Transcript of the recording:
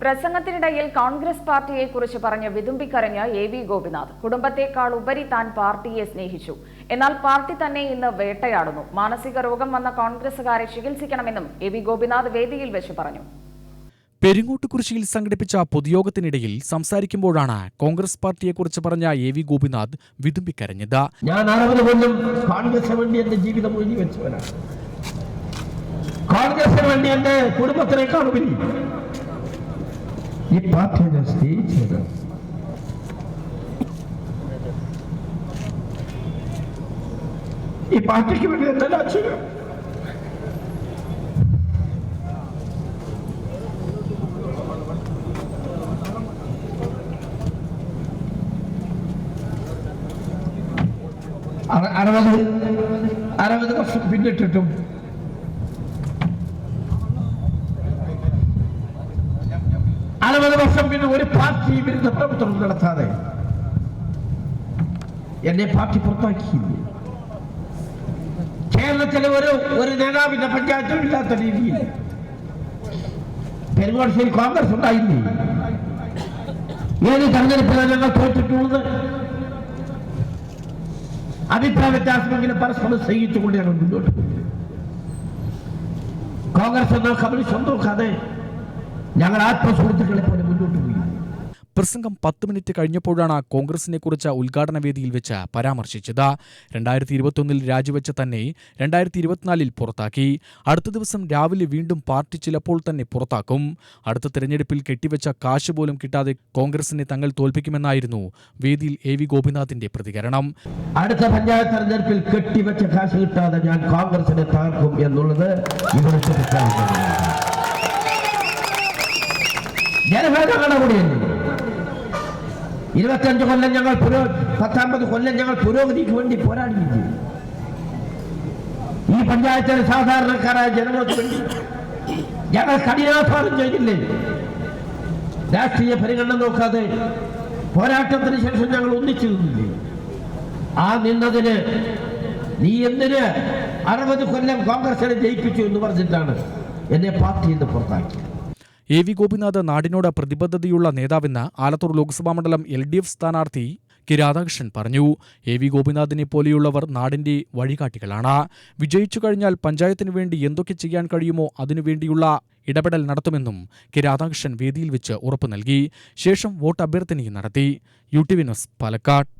പ്രസംഗത്തിനിടയിൽ കോൺഗ്രസ് പാർട്ടിയെക്കുറിച്ച് പറഞ്ഞ് വിതുമ്പിക്കരഞ്ഞ എ വി ഗോപിനാഥ് കുടുംബത്തെക്കാൾ ഉപരി താൻ പാർട്ടിയെ സ്നേഹിച്ചു. എന്നാൽ പാർട്ടി തന്നെ ഇന്ന് വേട്ടയാടുന്നു. മാനസിക രോഗം വന്ന കോൺഗ്രസുകാരെ ചികിത്സിക്കണമെന്നും എ വി ഗോപിനാഥ് വേദിയിൽ വെച്ച് പറഞ്ഞു. പെരിങ്ങോട്ടുകുറിശിയിൽ സംഘടിപ്പിച്ച പൊതുയോഗത്തിനിടയിൽ സംസാരിക്കുമ്പോഴാണ് കോൺഗ്രസ് പാർട്ടിയെക്കുറിച്ച് പറഞ്ഞ എ വി ഗോപിനാഥ് വിതുമ്പിക്കരഞ്ഞത്. ഞാൻ അറുപത് കൊല്ലം കോൺഗ്രസിന് വേണ്ടി എന്റെ ജീവിതം ഒഴുകി വെച്ചവനാണ്. കോൺഗ്രസിന് വേണ്ടി എന്റെ കുടുംബത്തിനേക്കാൾ ഉപരി ഈ പാർട്ടിയെ ഞാൻ സ്നേഹിച്ചത് ഈ പാർട്ടിക്ക് വേണ്ടി എന്തെല്ലാം ചെയ്യും അറ- അറുപത് അറുപത് വർഷം അറുപത് വർഷം പിന്നെ ഒരു പാർട്ടി വിരുദ്ധ പ്രവർത്തനം നടത്താതെ എന്നെ പാർട്ടി പുറത്താക്കിയില്ലേ? കേരളത്തിലെ ഒരു ഒരു നേതാവിന്റെ പഞ്ചായത്തും ഇല്ലാത്ത രീതിയിൽ പെരുമാശ്ശേരി കോൺഗ്രസ് ഉണ്ടായില്ലേ? ഏത് തെരഞ്ഞെടുപ്പിലാണ് ഞങ്ങൾ തോറ്റിട്ടുള്ളത്? അഭിപ്രായ വ്യത്യാസമെങ്കിലും പരസ്പരം സ്നേഹിച്ചുകൊണ്ട് ഞങ്ങൾ മുന്നോട്ട് കോൺഗ്രസ് എന്നോ കമ്മ്യൂണിസ്റ്റ് നോക്കാതെ ഞങ്ങൾ ആത്മസുഹൃത്തുക്കളെ പോലെ മുന്നോട്ട് പോയി. പ്രസംഗം പത്ത് മിനിറ്റ് കഴിഞ്ഞപ്പോഴാണ് കോൺഗ്രസിനെ കുറിച്ച് ഉദ്ഘാടന വേദിയിൽ വെച്ച് പരാമർശിച്ചത്. രണ്ടായിരത്തി ഇരുപത്തൊന്നിൽ രാജിവെച്ച തന്നെ രണ്ടായിരത്തി ഇരുപത്തിനാലിൽ പുറത്താക്കി. അടുത്ത ദിവസം രാവിലെ വീണ്ടും പാർട്ടി ചിലപ്പോൾ തന്നെ പുറത്താക്കും. അടുത്ത തെരഞ്ഞെടുപ്പിൽ കെട്ടിവെച്ച കാശ് പോലും കിട്ടാതെ കോൺഗ്രസിനെ തങ്ങൾ തോൽപ്പിക്കുമെന്നായിരുന്നു വേദിയിൽ എ വി ഗോപിനാഥിന്റെ പ്രതികരണം. അടുത്ത പഞ്ചായത്ത് തെരഞ്ഞെടുപ്പിൽ കെട്ടിവെച്ച കാശ് കിട്ടാതെ ഞാൻ കോൺഗ്രസിനെ തകർക്കും എന്നുള്ളത് ഇവിടെ പ്രഖ്യാപിക്കുന്നു കൂടെ ഇരുപത്തഞ്ച് കൊല്ലം ഞങ്ങൾ പുരോ പത്താമ്പത് കൊല്ലം ഞങ്ങൾ പുരോഗതിക്ക് വേണ്ടി പോരാടിയില്ലേ ഈ പഞ്ചായത്തിലെ സാധാരണക്കാരായ ജനങ്ങൾക്ക് വേണ്ടി ഞങ്ങൾ കഠിനാധ്വാനം ചെയ്തില്ലേ? രാഷ്ട്രീയ പരിഗണന നോക്കാതെ പോരാട്ടത്തിന് ശേഷം ഞങ്ങൾ ഒന്നിച്ചു നിന്നില്ലേ? ആ നിന്നതിന് നീ എന്തിന് അറുപത് കൊല്ലം കോൺഗ്രസിനെ ജയിപ്പിച്ചു എന്ന് പറഞ്ഞിട്ടാണ് എന്നെ പാർട്ടിയിൽ നിന്ന് പുറത്താക്കി എ വി ഗോപിനാഥ് നാടിനോട് പ്രതിബദ്ധതയുള്ള നേതാവെന്ന് ആലത്തൂർ ലോക്സഭാ മണ്ഡലം എൽ ഡി എഫ് സ്ഥാനാർത്ഥി കെ രാധാകൃഷ്ണൻ പറഞ്ഞു. എ വി ഗോപിനാഥിനെ പോലെയുള്ളവർ നാടിന്റെ വഴികാട്ടികളാണ്. വിജയിച്ചു കഴിഞ്ഞാൽ പഞ്ചായത്തിന് വേണ്ടി എന്തൊക്കെ ചെയ്യാൻ കഴിയുമോ അതിനുവേണ്ടിയുള്ള ഇടപെടൽ നടത്തുമെന്നും കെ രാധാകൃഷ്ണൻ വേദിയിൽ വെച്ച് ഉറപ്പു നൽകി. ശേഷം വോട്ട് അഭ്യർത്ഥനയും നടത്തി. U T V news Palakkad.